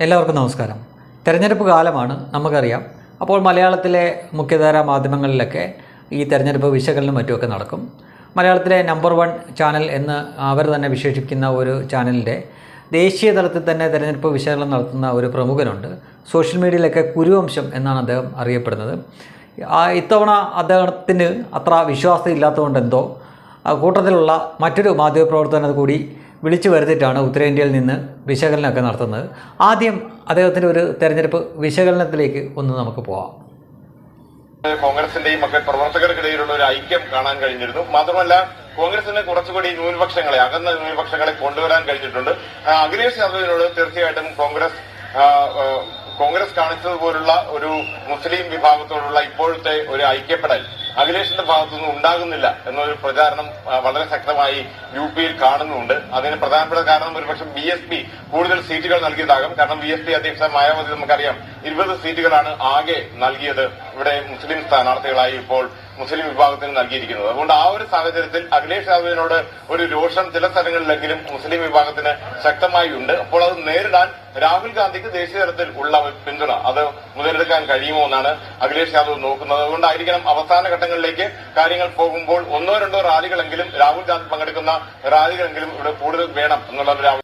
എല്ലാവർക്കും നമസ്കാരം. തെരഞ്ഞെടുപ്പ് കാലമാണ് നമുക്കറിയാം. അപ്പോൾ മലയാളത്തിലെ മുഖ്യധാര മാധ്യമങ്ങളിലൊക്കെ ഈ തെരഞ്ഞെടുപ്പ് വിശകലനം മറ്റുമൊക്കെ നടക്കും. മലയാളത്തിലെ നമ്പർ വൺ ചാനൽ എന്ന് അവർ തന്നെ വിശേഷിപ്പിക്കുന്ന ഒരു ചാനലിന്റെ ദേശീയ തലത്തിൽ തന്നെ തെരഞ്ഞെടുപ്പ് വിശകലനം നടത്തുന്ന ഒരു പ്രമുഖനുണ്ട്. സോഷ്യൽ മീഡിയയിലൊക്കെ കുരുവംശം എന്നാണ് അദ്ദേഹം അറിയപ്പെടുന്നത്. ആ ഇത്തവണ അദ്ദേഹത്തിന് അത്ര വിശ്വാസം ഇല്ലാത്തതുകൊണ്ട് എന്തോ കൂട്ടത്തിലുള്ള മറ്റൊരു മാധ്യമപ്രവർത്തകനത് കൂടി വിളിച്ചു വരുത്തിയിട്ടാണ് ഉത്തരേന്ത്യയിൽ നിന്ന് വിശകലനമൊക്കെ നടത്തുന്നത്. ആദ്യം അദ്ദേഹത്തിന്റെ ഒരു തെരഞ്ഞെടുപ്പ് വിശകലനത്തിലേക്ക് ഒന്ന് നമുക്ക് പോവാം. കോൺഗ്രസിന്റെയും ഒക്കെ പ്രവർത്തകർക്കിടയിലുള്ള ഒരു ഐക്യം കാണാൻ കഴിഞ്ഞിരുന്നു. മാത്രമല്ല കോൺഗ്രസിന് കുറച്ചുകൂടി ന്യൂനപക്ഷങ്ങളെ അകന്ന ന്യൂനപക്ഷങ്ങളെ കൊണ്ടുവരാൻ കഴിഞ്ഞിട്ടുണ്ട്. അഖിലേഷ് യാദവിനോട് തീർച്ചയായിട്ടും കോൺഗ്രസ് കോൺഗ്രസ് കാണിച്ചതുപോലുള്ള ഒരു മുസ്ലിം വിഭാഗത്തോടുള്ള ഇപ്പോഴത്തെ ഒരു ഐക്യപ്പെടൽ അഖിലേഷിന്റെ ഭാഗത്തുനിന്ന് ഉണ്ടാകുന്നില്ല എന്നൊരു പ്രചാരണം വളരെ ശക്തമായി യു പിയിൽ കാണുന്നുണ്ട്. അതിന് പ്രധാനപ്പെട്ട കാരണം ഒരുപക്ഷെ ബി എസ് പി കൂടുതൽ സീറ്റുകൾ നൽകിയതാകും. കാരണം ബി എസ് പി അധ്യക്ഷ മായാവതി നമുക്കറിയാം ഇരുപത് സീറ്റുകളാണ് ആകെ നൽകിയത്. ഇവിടെ മുസ്ലിം സ്ഥാനാർത്ഥികളായി ഇപ്പോൾ മുസ്ലിം വിഭാഗത്തിന് നൽകിയിരിക്കുന്നത്. അതുകൊണ്ട് ആ ഒരു സാഹചര്യത്തിൽ അഖിലേഷ് യാദവിനോട് ഒരു രോഷം ചില സ്ഥലങ്ങളിലെങ്കിലും മുസ്ലിം വിഭാഗത്തിന് ശക്തമായി ഉണ്ട്. അപ്പോൾ അത് നേരിടാൻ രാഹുൽ ഗാന്ധിക്ക് ദേശീയ തലത്തിൽ ഉള്ള പിന്തുണ അത് മുതലെടുക്കാൻ കഴിയുമോ എന്നാണ് അഖിലേഷ് യാദവ് നോക്കുന്നത്. അതുകൊണ്ടായിരിക്കണം അവസാന ഘട്ടങ്ങളിലേക്ക് കാര്യങ്ങൾ പോകുമ്പോൾ ഒന്നോ രണ്ടോ റാലികളെങ്കിലും രാഹുൽ ഗാന്ധി പങ്കെടുക്കുന്ന റാലികളെങ്കിലും ഇവിടെ കൂടുതൽ വേണം എന്നുള്ളത് രാഹുൽ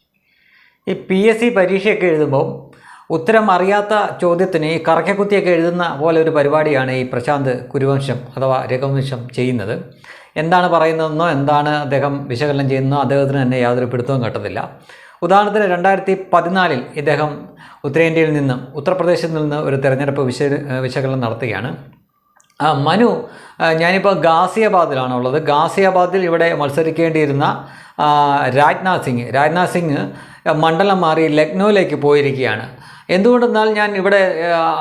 ഈ പി എസ് സി പരീക്ഷയൊക്കെ എഴുതുമ്പോൾ ഉത്തരം അറിയാത്ത ചോദ്യത്തിന് ഈ കറക്കക്കുത്തിയൊക്കെ എഴുതുന്ന പോലെ ഒരു പരിപാടിയാണ് ഈ പ്രശാന്ത് കുരുവംശം അഥവാ രഘുവംശം ചെയ്യുന്നത്. എന്താണ് പറയുന്നതെന്നോ എന്താണ് അദ്ദേഹം വിശകലനം ചെയ്യുന്നതോ അദ്ദേഹത്തിന് തന്നെ യാതൊരു പിടുത്തവും കിട്ടത്തില്ല. ഉദാഹരണത്തിന് രണ്ടായിരത്തി പതിനാലിൽ ഇദ്ദേഹം ഉത്തരേന്ത്യയിൽ നിന്നും ഉത്തർപ്രദേശിൽ നിന്ന് ഒരു തെരഞ്ഞെടുപ്പ് വിശ വിശകലനം നടത്തുകയാണ്. മനു ഞാനിപ്പോൾ ഗാസിയാബാദിലാണുള്ളത്. ഗാസിയാബാദിൽ ഇവിടെ മത്സരിക്കേണ്ടിയിരുന്ന രാജ്നാഥ് സിംഗ്. രാജ്നാഥ് സിംഗ് മണ്ഡലം മാറി ലക്നൗവിലേക്ക് പോയിരിക്കുകയാണ്. എന്തുകൊണ്ടെന്നാൽ ഞാൻ ഇവിടെ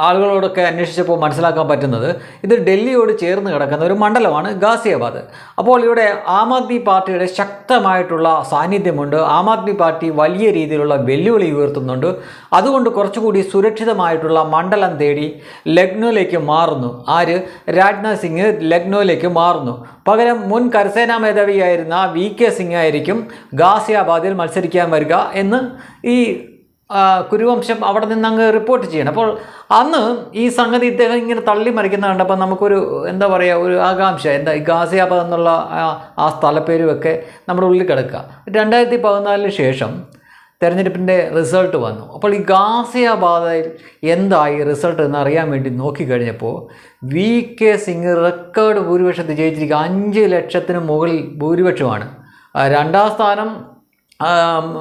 ആളുകളോടൊക്കെ അന്വേഷിച്ചപ്പോൾ മനസ്സിലാക്കാൻ പറ്റുന്നത് ഇത് ഡൽഹിയോട് ചേർന്ന് കിടക്കുന്ന ഒരു മണ്ഡലമാണ് ഗാസിയാബാദ്. അപ്പോൾ ഇവിടെ ആം ആദ്മി പാർട്ടിയുടെ ശക്തമായിട്ടുള്ള സാന്നിധ്യമുണ്ട്. ആം ആദ്മി പാർട്ടി വലിയ രീതിയിലുള്ള വെല്ലുവിളി ഉയർത്തുന്നുണ്ട്. അതുകൊണ്ട് കുറച്ചുകൂടി സുരക്ഷിതമായിട്ടുള്ള മണ്ഡലം തേടി ലക്നോയിലേക്ക് മാറുന്നു. ആര്? രാജ്നാഥ് സിംഗ് ലക്നോയിലേക്ക് മാറുന്നു. പകരം മുൻ കരസേനാ മേധാവിയായിരുന്ന വി കെ സിംഗ് ആയിരിക്കും ഗാസിയാബാദിൽ മത്സരിക്കാൻ വരിക എന്ന് ഈ കുരുവംശം അവിടെ നിന്ന് അങ്ങ് റിപ്പോർട്ട് ചെയ്യണം. അപ്പോൾ അന്ന് ഈ സംഗതി ഇദ്ദേഹം ഇങ്ങനെ തള്ളി മറിക്കുന്ന കണ്ടപ്പോൾ നമുക്കൊരു എന്താ പറയുക ഒരു ആകാംക്ഷ. എന്താ ഗാസിയാബാദ് എന്നുള്ള ആ സ്ഥലപ്പേരുമൊക്കെ നമ്മുടെ ഉള്ളിൽ കിടക്കുക. രണ്ടായിരത്തി പതിനാലിന് ശേഷം തെരഞ്ഞെടുപ്പിന്റെ റിസൾട്ട് വന്നു. അപ്പോൾ ഈ ഗാസിയാബാദയിൽ എന്തായി റിസൾട്ട് എന്ന് അറിയാൻ വേണ്ടി നോക്കിക്കഴിഞ്ഞപ്പോൾ വി കെ സിംഗ് റെക്കോർഡ് ഭൂരിപക്ഷത്തിൽ ജയിച്ചിരിക്കുക. അഞ്ച് ലക്ഷത്തിന് മുകളിൽ ഭൂരിപക്ഷമാണ്. രണ്ടാം സ്ഥാനം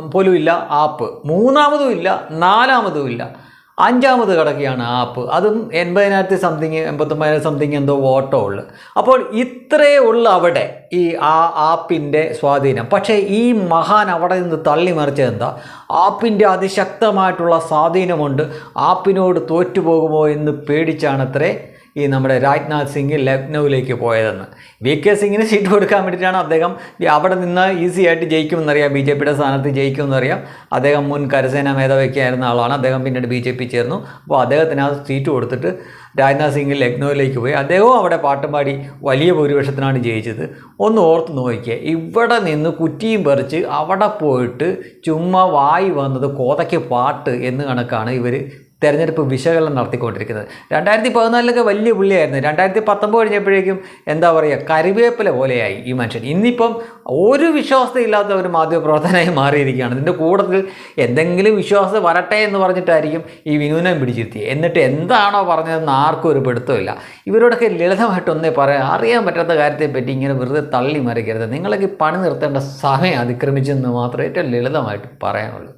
പോലുമില്ല ആപ്പ്. മൂന്നാമതും ഇല്ല. നാലാമതും ഇല്ല. അഞ്ചാമത് കിടക്കുകയാണ് ആപ്പ്. അതും എൺപതിനായിരത്തി സംതിങ് എൺപത്തൊമ്പതിനായിരം സംതിങ് എന്തോ വോട്ടോ ഉള്ളു. അപ്പോൾ ഇത്രയേ ഉള്ളു അവിടെ ഈ ആ ആപ്പിന്റെ സ്വാധീനം. പക്ഷേ ഈ മഹാൻ അവിടെ നിന്ന് തള്ളി മറിച്ചത് എന്താ? ആപ്പിന്റെ അതിശക്തമായിട്ടുള്ള സ്വാധീനമുണ്ട്. ആപ്പിനോട് തോറ്റുപോകുമോ എന്ന് പേടിച്ചാണത്രേ ഈ നമ്മുടെ രാജ്നാഥ് സിംഗ് ലക്നൌവിലേക്ക് പോയതെന്ന്. വി കെ സിംഗിന് സീറ്റ് കൊടുക്കാൻ വേണ്ടിയിട്ടാണ് അദ്ദേഹം അവിടെ നിന്ന് ഈസി ആയിട്ട് ജയിക്കുമെന്നറിയാം. ബി ജെ പിയുടെ സ്ഥാനത്ത് ജയിക്കുമെന്നറിയാം. അദ്ദേഹം മുൻ കരസേനാ മേധാവിയൊക്കെ ആയിരുന്ന ആളാണ്. അദ്ദേഹം പിന്നീട് ബി ജെ പി ചേർന്നു. അപ്പോൾ അദ്ദേഹത്തിന് ആ സീറ്റ് കൊടുത്തിട്ട് രാജ്നാഥ് സിംഗ് ലക്നൌവിലേക്ക് പോയി. അദ്ദേഹവും അവിടെ പാട്ടും പാടി വലിയ ഭൂരിപക്ഷത്തിനാണ് ജയിച്ചത്. ഒന്ന് ഓർത്ത് നോക്കിയേ. ഇവിടെ നിന്ന് കുറ്റിയും പറിച്ച് അവിടെ പോയിട്ട് ചുമ്മാ വായി വന്നത് കോതയ്ക്ക് പാട്ട് എന്ന് കണക്കാണ് ഇവർ തെരഞ്ഞെടുപ്പ് വിശകലനം നടത്തിക്കൊണ്ടിരിക്കുന്നത്. രണ്ടായിരത്തി പതിനാലിലൊക്കെ വലിയ പുള്ളിയായിരുന്നു. രണ്ടായിരത്തി പത്തൊമ്പത് കഴിഞ്ഞപ്പോഴേക്കും എന്താ പറയുക കറിവേപ്പില പോലെയായി ഈ മനുഷ്യൻ. ഇന്നിപ്പം ഒരു വിശ്വാസത ഇല്ലാത്ത ഒരു മാധ്യമപ്രവർത്തനമായി മാറിയിരിക്കുകയാണ്. ഇതിന്റെ കൂടുതൽ എന്തെങ്കിലും വിശ്വാസം വരട്ടെ എന്ന് പറഞ്ഞിട്ടായിരിക്കും ഈ വിനൂനം പിടിച്ചിരുത്തി എന്നിട്ട് എന്താണോ പറഞ്ഞതെന്ന് ആർക്കും ഒരു പിടുത്തമില്ല ഇവരോടൊക്കെ ലളിതമായിട്ടൊന്നേ പറയാൻ അറിയാൻ പറ്റാത്ത കാര്യത്തെപ്പറ്റി ഇങ്ങനെ വെറുതെ തള്ളി മറിക്കരുത് നിങ്ങളൊക്കെ പണി നിർത്തേണ്ട സമയം അതിക്രമിച്ചെന്ന് മാത്രമേ ഏറ്റവും ലളിതമായിട്ട് പറയാനുള്ളൂ.